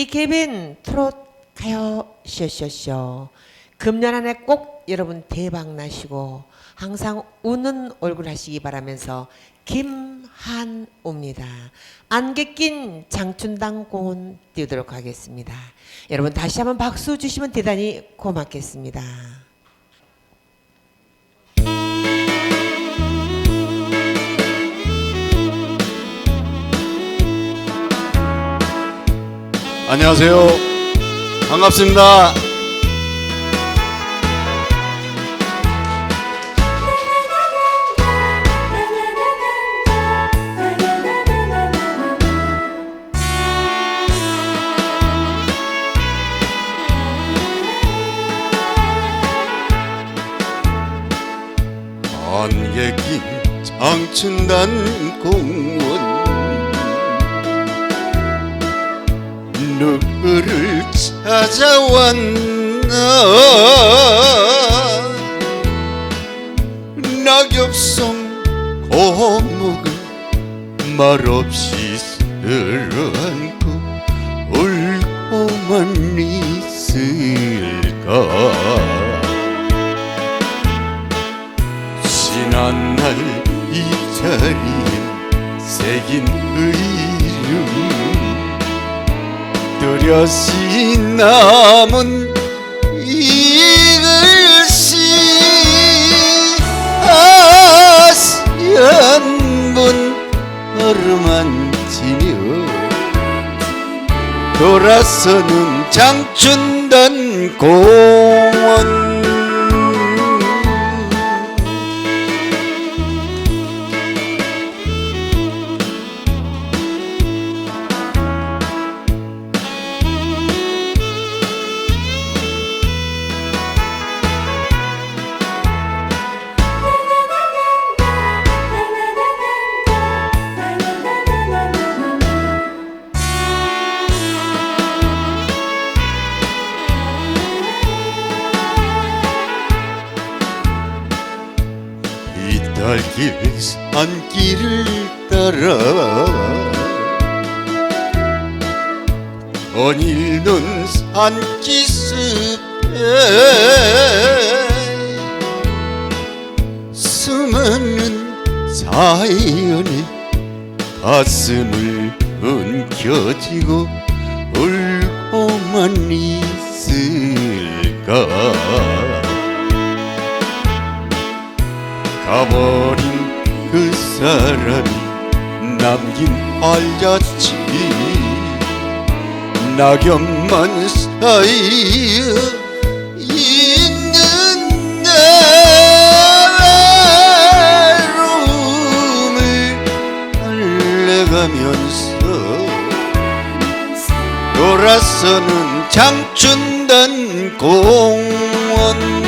DKBN 트롯 가요 쇼쇼쇼 금년 안에 꼭 여러분 대박 나시고 항상 웃는 얼굴 하시기 바라면서 김한우입니다. 안개 낀 장춘당 공원 띄우도록 하겠습니다. 여러분 다시 한번 박수 주시면 대단히 고맙겠습니다. 안녕하세요. 반갑습니다. 안개 낀 장춘단 공원 누구를 찾아왔나? 낙엽성 고목은 말없이 쓸어안고 울고만 있을까? 지난 날 이 자리에 새긴 의름 뚜렷이 남은 이글씨 아시안분 어루만지며 돌아서는 장춘단 공원 이달길 산길을 따라. 거닐는 산기슭에 수많은 사연이 가슴을 움켜쥐고 울고만 있을까 가버린 그 사람이 남긴 활자치 낙엽만 쌓여 있는 외로움을 달래가면서 돌아서는 장춘단 공원